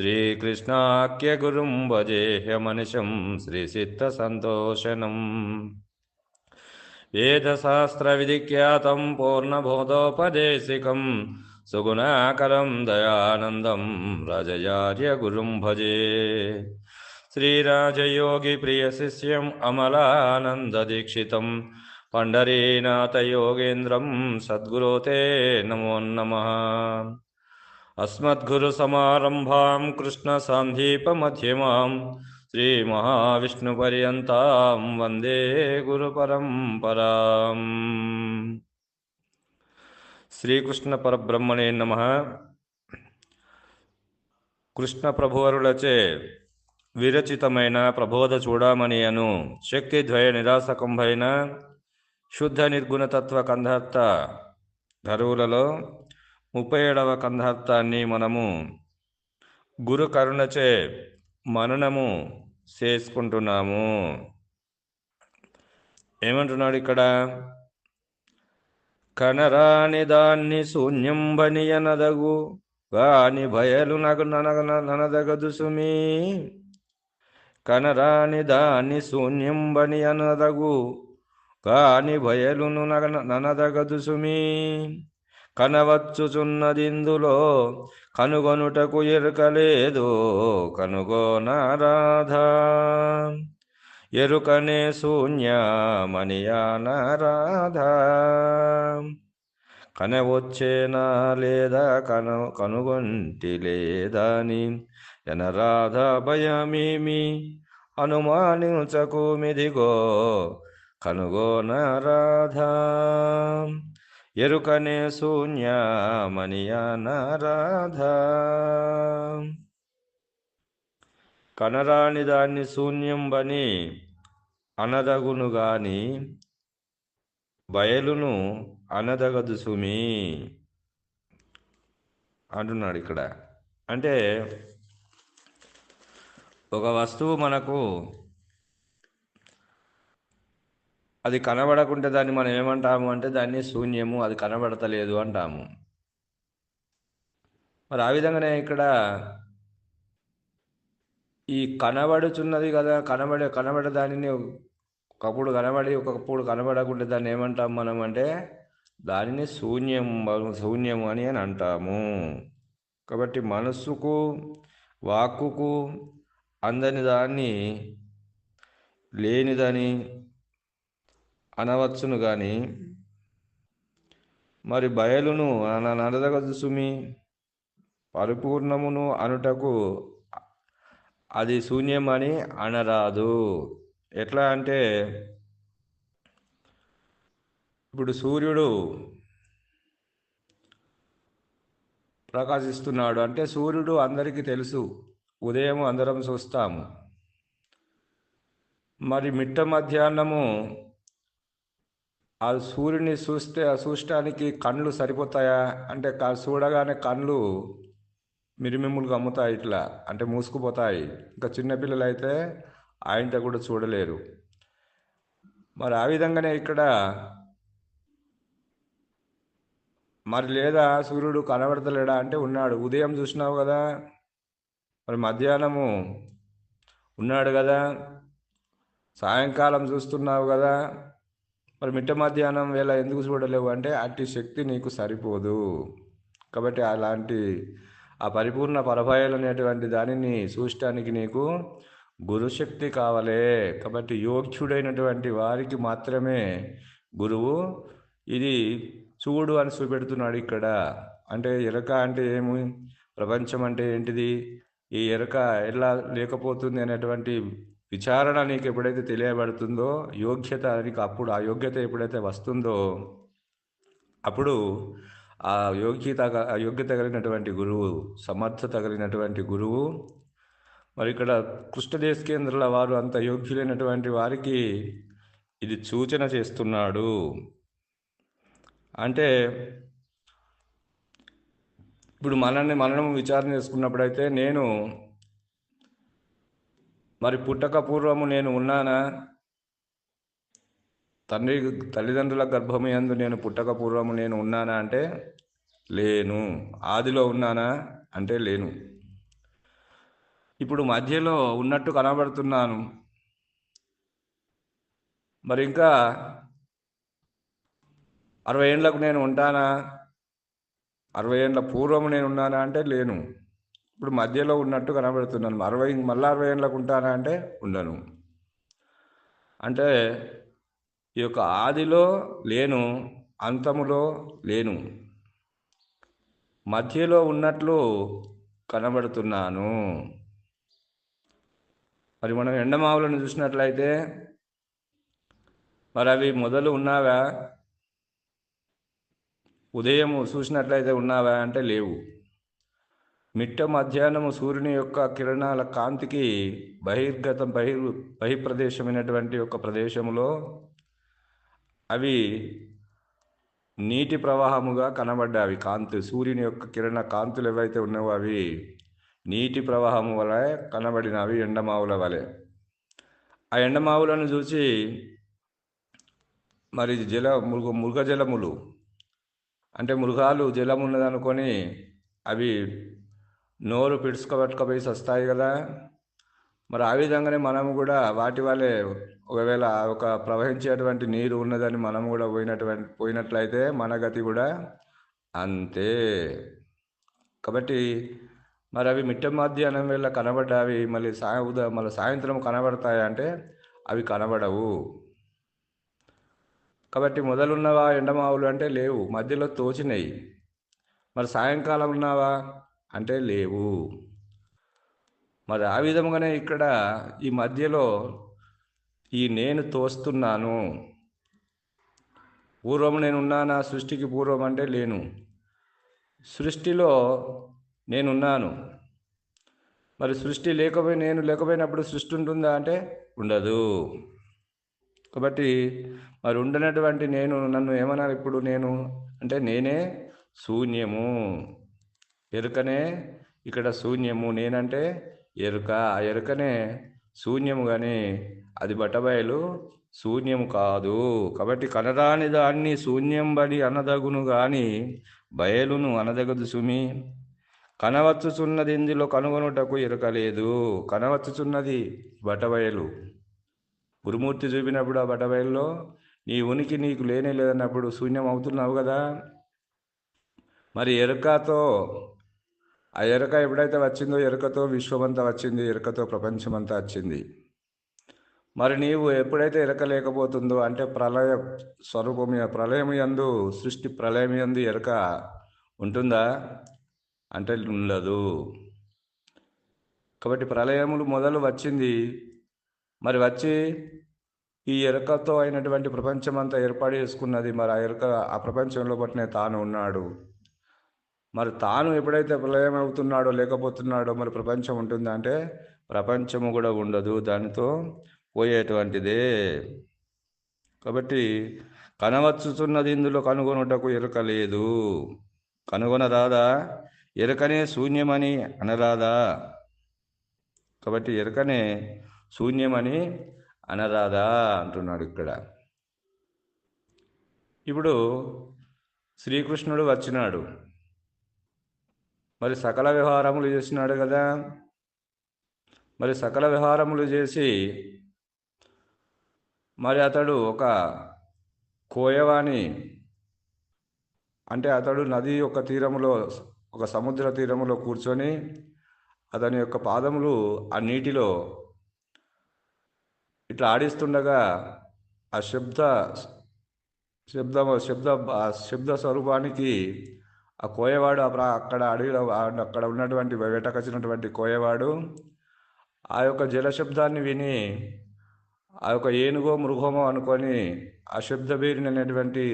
श्रीकृष्णाख्यगुरुं भजेह्यमनिशं श्रीसिद्धसन्तोषणम्। वेदशास्त्रविधिख्यातं पूर्णबोधोपदेशिकं सुगुणाकरं दयानन्दं राजयार्यगुरुं भजे। श्रीराजयोगिप्रियशिष्यम् अमलानन्ददीक्षितं पण्डरीनाथयोगेन्द्रं सद्गुरो ते नमो नमः। अस्मद्गुरुसमारम्भां कृष्णसान्धीपमध्यमां श्रीमहाविष्णुपर्यन्तां वन्दे గురుపరంపరాం శ్రీకృష్ణ పరబ్రహ్మణే నమ కృష్ణ ప్రభువరులచే విరచితమైన ప్రబోధ చూడమని అను శక్తి ద్వయ నిరాసకంభైన శుద్ధ నిర్గుణ తత్వ కంధర్త ధరువులలో ముప్పై ఏడవ కంధార్థాన్ని మనము గురు కరుణచే మననము చేసుకుంటున్నాము. ఏమంటున్నాడు ఇక్కడ? కనరాని దాన్ని శూన్యం బనియనదగు గాని భయలు నగ ననగ ననదగదు సుమి. కనరాని దాన్ని శూన్యం బనియనదగు కాని భయలును నగ ననదగదు సుమీ. కనవచ్చుచున్నదిందులో కనుగొనుటకు ఎరుకలేదు కనుగోనారాధా. ఎరుకనే శూన్యమనియానారాధా కనవచ్చేనా లేదా కను కనుగొంటి లేదని? ఎనరాధ భయమేమి? అనుమానించకు మిదిగో కనుగోనరాధా. ఎరుకనే శూన్యమనియానారాధా కనరాని దాన్ని శూన్యంబని అనదగును గాని బయలును అనదగదు సుమి. అంటున్నాడు ఇక్కడ. అంటే ఒక వస్తువు మనకు అది కనబడకుంటే దాన్ని మనం ఏమంటాము అంటే దాన్ని శూన్యము అది కనబడతలేదు అంటాము. మరి ఆ విధంగానే ఇక్కడ ఈ కనబడుచున్నది కదా కనబడే కనబడే దానిని ఒకప్పుడు కనబడి ఒకప్పుడు కనబడకుంటే దాన్ని ఏమంటాం మనం అంటే దానిని శూన్యం శూన్యము అని అని అంటాము. కాబట్టి మనస్సుకు వాక్కుకు అందని దాన్ని లేనిదని అనవచ్చును కానీ మరి బయలును నడదగదు సుమి. పరిపూర్ణమును అనుటకు అది శూన్యమని అనరాదు. ఎట్లా అంటే ఇప్పుడు సూర్యుడు ప్రకాశిస్తున్నాడు. అంటే సూర్యుడు అందరికీ తెలుసు. ఉదయం అందరం చూస్తాము. మరి మిట్ట మధ్యాహ్నము ఆ సూర్యుని చూస్తే చూడటానికి కళ్ళు సరిపోతాయా? అంటే చూడగానే కళ్ళు మిరిమిమ్ములు అమ్ముతాయి ఇట్లా అంటే మూసుకుపోతాయి. ఇంకా చిన్నపిల్లలు అయితే ఆయనతో కూడా చూడలేరు. మరి ఆ విధంగానే ఇక్కడ మరి లేదా సూర్యుడు కనబడతలేడా? అంటే ఉన్నాడు. ఉదయం చూసినావు కదా? మరి మధ్యాహ్నము ఉన్నాడు కదా? సాయంకాలం చూస్తున్నావు కదా? మరి మిట్ట మధ్యాహ్నం వేళ ఎందుకు చూడలేవు? అంటే అట్టి శక్తి నీకు సరిపోదు. కాబట్టి అలాంటి ఆ పరిపూర్ణ పరభాయాలు అనేటువంటి దానిని చూడటానికి నీకు గురుశక్తి కావాలే. కాబట్టి యోగ్యుడైనటువంటి వారికి మాత్రమే గురువు ఇది చూడు అని చూపెడుతున్నాడు ఇక్కడ. అంటే ఎరక అంటే ఏమి? ప్రపంచం అంటే ఏంటిది? ఈ ఎరక ఎలా లేకపోతుంది అనేటువంటి విచారణ నీకు ఎప్పుడైతే తెలియబడుతుందో యోగ్యత నీకు అప్పుడు ఆ యోగ్యత ఎప్పుడైతే వస్తుందో అప్పుడు ఆ యోగ్యత ఆ యోగ్యత కలిగినటువంటి గురువు సమర్థత కలిగినటువంటి గురువు మరి ఇక్కడ కృష్ణదేశకేంద్రుల వారు అంత యోగ్యులైనటువంటి వారికి ఇది సూచన చేస్తున్నాడు. అంటే ఇప్పుడు మనల్ని మనం విచారణ చేసుకున్నప్పుడైతే నేను మరి పుట్టక పూర్వము నేను ఉన్నానా? తండ్రి తల్లిదండ్రుల గర్భమయందు నేను పుట్టక పూర్వము నేను ఉన్నానా అంటే లేను. ఆదిలో ఉన్నానా అంటే లేను. ఇప్పుడు మధ్యలో ఉన్నట్టు కనబడుతున్నాను. మరి ఇంకా అరవై ఏండ్లకు నేను ఉంటానా? అరవై ఏండ్ల పూర్వం నేను ఉన్నానా అంటే లేను. ఇప్పుడు మధ్యలో ఉన్నట్టు కనబడుతున్నాను. అరవై మళ్ళీ అరవై ఏళ్ళకు ఉంటానా అంటే ఉండను. అంటే ఈ యొక్క ఆదిలో లేను అంతములో లేను. మధ్యలో ఉన్నట్లు కనబడుతున్నాను. మరి మనం ఎండమావులను చూసినట్లయితే మరి అవి మొదలు ఉన్నావా? ఉదయం చూసినట్లయితే ఉన్నావా అంటే లేవు. మిట్ట మధ్యాహ్నము సూర్యుని యొక్క కిరణాల కాంతికి బహిర్గతం బహిర్ బహిర్ప్రదేశమైనటువంటి ఒక ప్రదేశములో అవి నీటి ప్రవాహముగా కనబడ్డావి. కాంతి సూర్యుని యొక్క కిరణ కాంతులు ఏవైతే ఉన్నావో అవి నీటి ప్రవాహము వలె కనబడినవి ఎండమావుల వలె. ఆ ఎండమావులను చూసి మరి జల మృగ మృగజలములు అంటే మృగాలు జలం ఉన్నదనుకొని అవి నోరు పిడుచుకబట్టుకపోయి వస్తాయి కదా. మరి ఆ విధంగానే మనము కూడా వాటి వల్లే ఒకవేళ ఒక ప్రవహించేటువంటి నీరు ఉన్నదని మనం కూడా పోయినటువంటి పోయినట్లయితే మన గతి కూడా అంతే. కాబట్టి మరి అవి మిట్ట మధ్యాహ్నం వేళ కనబడ్డావి మళ్ళీ సాయ ఉద మళ్ళీ సాయంత్రం కనబడతాయి అంటే అవి కనబడవు. కాబట్టి మొదలున్నవా ఎండమావులు అంటే లేవు మధ్యలో తోచినాయి. మరి సాయంకాలం ఉన్నావా? అంటే లేవు. మరి ఆ విధంగానే ఇక్కడ ఈ మధ్యలో ఈ నేను తోస్తున్నాను. పూర్వం నేనున్నానా? సృష్టికి పూర్వం అంటే లేను. సృష్టిలో నేనున్నాను. మరి సృష్టి లేకపోయి నేను లేకపోయినప్పుడు సృష్టి ఉంటుందా అంటే ఉండదు. కాబట్టి మరి ఉండనటువంటి నేను నన్ను ఏమన్నారు ఇప్పుడు నేను? అంటే నేనే శూన్యము. ఎరుకనే ఇక్కడ శూన్యము. నేనంటే ఎరుక. ఆ ఎరుకనే శూన్యము కానీ అది బట్టబయలు శూన్యము కాదు. కాబట్టి కనరాని దాన్ని శూన్యం బడి అనదగును గాని బయలును అనదగదు సుమి. కనవచ్చుచున్నది ఇందులో కనుగొనుటకు ఎరకలేదు కనవచ్చుచున్నది బట్టబయలు. గురుమూర్తి చూపినప్పుడు ఆ బట్టబయల్లో నీ ఉనికి నీకు లేనే లేదన్నప్పుడు శూన్యం అవుతున్నావు కదా. మరి ఎరుకతో ఆ ఎరుక ఎప్పుడైతే వచ్చిందో ఎరుకతో విశ్వమంతా వచ్చింది ఎరుకతో ప్రపంచమంతా వచ్చింది. మరి నీవు ఎప్పుడైతే ఎరక లేకపోతుందో అంటే ప్రళయ స్వరూపం ప్రళయం యందు సృష్టి ప్రళయం యందు ఎరక ఉంటుందా? అంటే ఉండదు. కాబట్టి ప్రళయములు మొదలు వచ్చింది. మరి వచ్చి ఈ ఎరకతో అయినటువంటి ప్రపంచమంతా ఏర్పాటు చేసుకున్నది. మరి ఆ ఎరక ఆ ప్రపంచంలో పట్టిన తాను ఉన్నాడు. మరి తాను ఎప్పుడైతే ప్రళయమవుతున్నాడో లేకపోతున్నాడో మరి ప్రపంచం ఉంటుందా అంటే ప్రపంచము కూడా ఉండదు. దానితో పోయేటువంటిదే. కాబట్టి కనవచ్చుతున్నది ఇందులో కనుగొనుటకు ఎరుక లేదు. కనుగొనరాదా? ఎరుకనే శూన్యమని అనరాదా? కాబట్టి ఎరుకనే శూన్యమని అనరాదా అంటున్నాడు ఇక్కడ. ఇప్పుడు శ్రీకృష్ణుడు వచ్చినాడు. మరి సకల వ్యవహారములు చేసినాడు కదా. మరి సకల వ్యవహారములు చేసి మరి అతడు ఒక కోయవాణి అంటే అతడు నది యొక్క తీరములో ఒక సముద్ర తీరములో కూర్చొని అతని యొక్క పాదములు ఆ నీటిలో ఇట్లా ఆడిస్తుండగా ఆ శబ్ద శబ్ద శబ్ద ఆ శబ్ద స్వరూపానికి ఆ కోయవాడు ఆ అక్కడ అడవిలో అక్కడ ఉన్నటువంటి వేటకొచ్చినటువంటి కోయవాడు ఆ యొక్క జల శబ్దాన్ని విని ఆ యొక్క ఏనుగో మృగోమో అనుకొని ఆ శబ్దబేరిన అనేటువంటి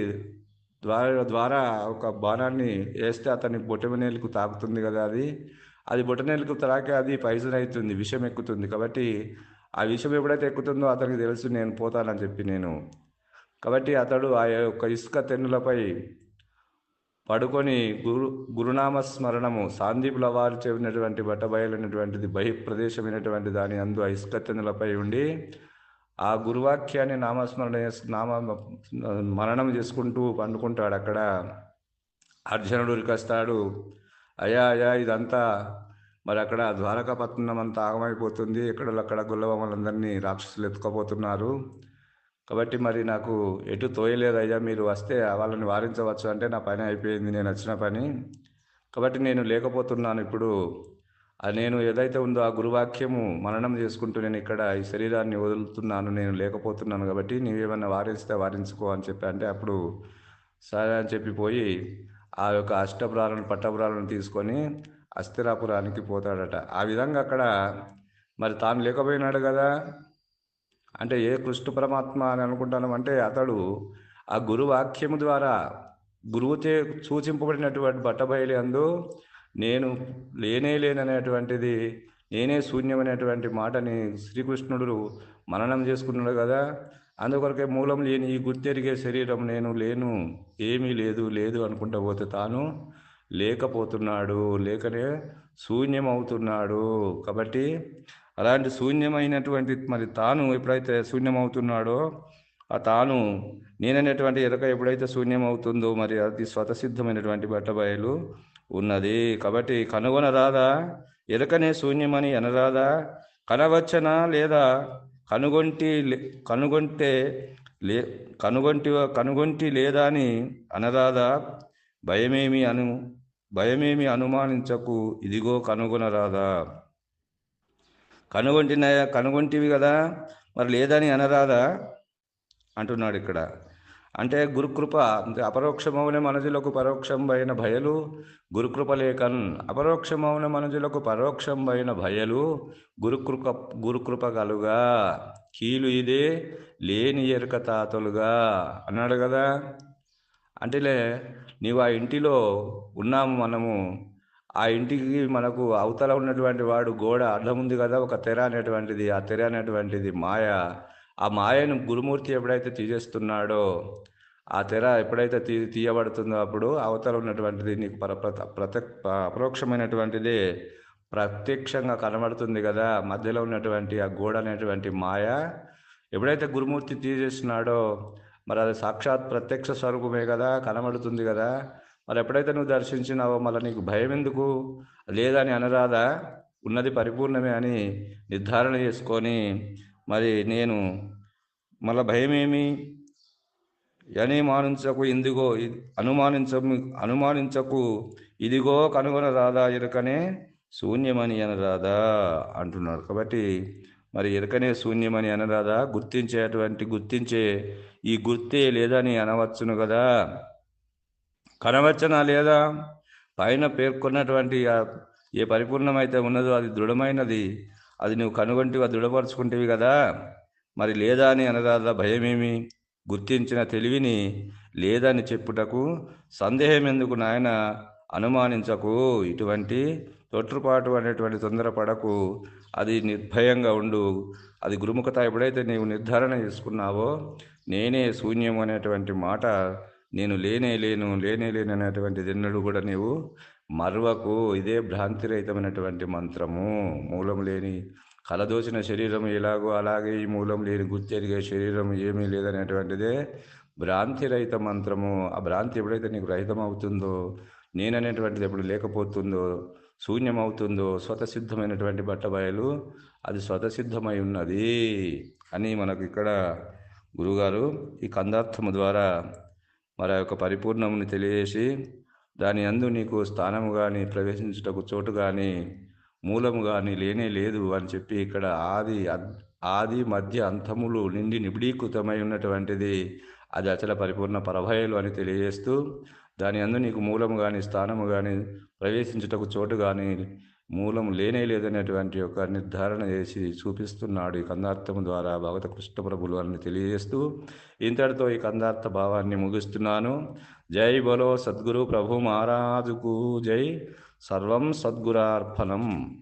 ద్వారా ద్వారా ఒక బాణాన్ని వేస్తే అతని బొటమనేలకు తాకుతుంది కదా అది. అది బొటనేలకు తాకే అది పైజన్ అవుతుంది విషం ఎక్కుతుంది. కాబట్టి ఆ విషం ఎప్పుడైతే ఎక్కుతుందో అతనికి తెలుసు నేను పోతానని చెప్పి నేను. కాబట్టి అతడు ఆ యొక్క ఇసుక తెన్నులపై పడుకొని గురు గురునామ స్మరణము సాందీపుల వారు చెప్పినటువంటి బట్టబయలైనటువంటిది బహిప్రదేశమైనటువంటి దాని అందు ఐస్కత్యనులపై ఉండి ఆ గురువాక్యాన్ని నామస్మరణ నామ మరణం చేసుకుంటూ పండుకుంటాడు అక్కడ. అర్జునుడు ఉరికొస్తాడు అయ్యా అయ్యా ఇదంతా మరి అక్కడ ద్వారకాపట్నం అంతా ఆగమైపోతుంది. ఎక్కడక్కడ గుల్లవమ్మలందరినీ రాక్షసులు ఎత్తుకపోతున్నారు కాబట్టి మరి నాకు ఎటు తోయలేదయ్యా మీరు వస్తే వాళ్ళని వారించవచ్చు అంటే నా పని అయిపోయింది నేను వచ్చిన పని. కాబట్టి నేను లేకపోతున్నాను ఇప్పుడు. నేను ఏదైతే ఉందో ఆ గురువాక్యము మననం చేసుకుంటూ నేను ఇక్కడ ఈ శరీరాన్ని వదులుతున్నాను నేను లేకపోతున్నాను కాబట్టి నీవేమన్నా వారిస్తే వారించుకో అని చెప్పి అంటే అప్పుడు సరే అని చెప్పిపోయి ఆ యొక్క అష్టపురాలను పట్టపురాలను తీసుకొని అస్థిరాపురానికి పోతాడట. ఆ విధంగా అక్కడ మరి తాను లేకపోయినాడు కదా. అంటే ఏ కృష్ణ పరమాత్మ అని అనుకుంటాను అంటే అతడు ఆ గురువాక్యము ద్వారా గురువుచే సూచింపబడినటువంటి బట్టబయలు అందు నేను లేనే లేననేటువంటిది నేనే శూన్యమనేటువంటి మాటని శ్రీకృష్ణుడు మననం చేసుకున్నాడు కదా. అందుకొరకే మూలం లేని ఈ గుర్తెరిగే శరీరం నేను లేను ఏమీ లేదు లేదు అనుకుంటా పోతే తాను లేకపోతున్నాడు లేకనే శూన్యమవుతున్నాడు. కాబట్టి అలాంటి శూన్యమైనటువంటి మరి తాను ఎప్పుడైతే శూన్యమవుతున్నాడో ఆ తాను నేననేటువంటి ఎరక ఎప్పుడైతే శూన్యమవుతుందో మరి అది స్వతసిద్ధమైనటువంటి బట్టబయలు ఉన్నది. కాబట్టి కనుగొనరాదా? ఎరకనే శూన్యమని అనరాదా? కనవచ్చనా లేదా? కనుగొంటి లే- కనుగొంటే లే కనుగొంటి కనుగొంటి లేదా అని అనరాదా? భయమేమి అను భయమేమి అనుమానించకు. ఇదిగో కనుగొనరాదా? కనుగొంటిన కనుగొంటివి కదా. మరి లేదని అనరాదా? అంటున్నాడు ఇక్కడ. అంటే గురుకృప అంటే అపరోక్షమౌన మనుజులకు పరోక్షంబైన భయలు గురుకృప లేకన్ అపరోక్షమౌన పరోక్షం అయిన భయలు గురుకృప గురుకృప కలుగా. కీలు ఇదే లేని ఎరుక తాతలుగా. అన్నాడు కదా. అంటేలే నీవు ఆ ఇంటిలో ఉన్నాము మనము ఆ ఇంటికి మనకు అవతల ఉన్నటువంటి వాడు గోడ అడ్డం ఉంది కదా ఒక తెర అనేటువంటిది. ఆ తెర అనేటువంటిది మాయ. ఆ మాయను గురుమూర్తి ఎప్పుడైతే తీసేస్తున్నాడో ఆ తెర ఎప్పుడైతే తీ తీయబడుతుందో అప్పుడు అవతల ఉన్నటువంటిది నీకు పర ప్రత- అపరోక్షమైనటువంటిది ప్రత్యక్షంగా కనబడుతుంది కదా మధ్యలో ఉన్నటువంటి ఆ గోడ అనేటువంటి మాయ. ఎప్పుడైతే గురుమూర్తి తీసేస్తున్నాడో మరి అది సాక్షాత్ ప్రత్యక్ష స్వరూపమే కదా కనబడుతుంది కదా. మరి ఎప్పుడైతే నువ్వు దర్శించినావో మళ్ళీ నీకు భయం ఎందుకు? లేదని అనరాదా ఉన్నది పరిపూర్ణమే అని నిర్ధారణ చేసుకొని మరి నేను మళ్ళీ భయమేమి? అని మానించకు ఇందిగో అనుమానించ అనుమానించకు ఇదిగో కనుగొన రాదా ఎరుకనే శూన్యమని అనరాదా అంటున్నాడు. కాబట్టి మరి ఎరుకనే శూన్యమని అనరాదా గుర్తించేటువంటి గుర్తించే ఈ గుర్తే లేదని అనవచ్చును కదా? కనవచ్చనా లేదా పైన పేర్కొన్నటువంటి ఏ పరిపూర్ణమైతే ఉన్నదో అది దృఢమైనది అది నువ్వు కనుగొంటివి దృఢపరుచుకుంటేవి కదా? మరి లేదా అని అనరాదా భయమేమి? గుర్తించిన తెలివిని లేదని చెప్పుటకు సందేహం ఎందుకు నాయన అనుమానించకు? ఇటువంటి తొట్టుపాటు అనేటువంటి తొందరపడకు. అది నిర్భయంగా ఉండు. అది గురుముఖత ఎప్పుడైతే నీవు నిర్ధారణ చేసుకున్నావో నేనే శూన్యం అనేటువంటి మాట నేను లేనే లేను లేనే లేను అనేటువంటిది ఎన్నడూ కూడా నీవు మర్వకు ఇదే భ్రాంతిరహితమైనటువంటి మంత్రము. మూలం లేని కలదోచిన శరీరం ఎలాగో అలాగే ఈ మూలం లేని గుర్తెరిగే శరీరం ఏమీ లేదనేటువంటిదే భ్రాంతిరహిత మంత్రము. ఆ భ్రాంతి ఎప్పుడైతే నీకు రహితం అవుతుందో నేననేటువంటిది ఎప్పుడు లేకపోతుందో శూన్యమవుతుందో స్వతసిద్ధమైనటువంటి బట్టబయలు అది స్వతసిద్ధమై ఉన్నది అని మనకు ఇక్కడ గురుగారు ఈ కందార్థము ద్వారా మరి యొక్క పరిపూర్ణముని తెలియజేసి దాని అందు నీకు స్థానము కానీ ప్రవేశించుటకు చోటు కానీ మూలము కానీ లేనే లేదు అని చెప్పి ఇక్కడ ఆది ఆది మధ్య అంతములు నిండి నిబిడీకృతమై ఉన్నటువంటిది అది అచల పరిపూర్ణ పరభయలు అని తెలియజేస్తూ దాని అందు నీకు మూలము కానీ స్థానము కానీ ప్రవేశించుటకు చోటు కానీ మూలం లేనే లేదనేటువంటి ఒక నిర్ధారణ చేసి చూపిస్తున్నాడు ఈ కందార్థము ద్వారా భగవత కృష్ణ ప్రభులు అని తెలియజేస్తూ ఇంతటితో ఈ కందార్థ భావాన్ని ముగిస్తున్నాను. జై బలో సద్గురు ప్రభు మహారాజుకు జై. సర్వం సద్గురార్పణం.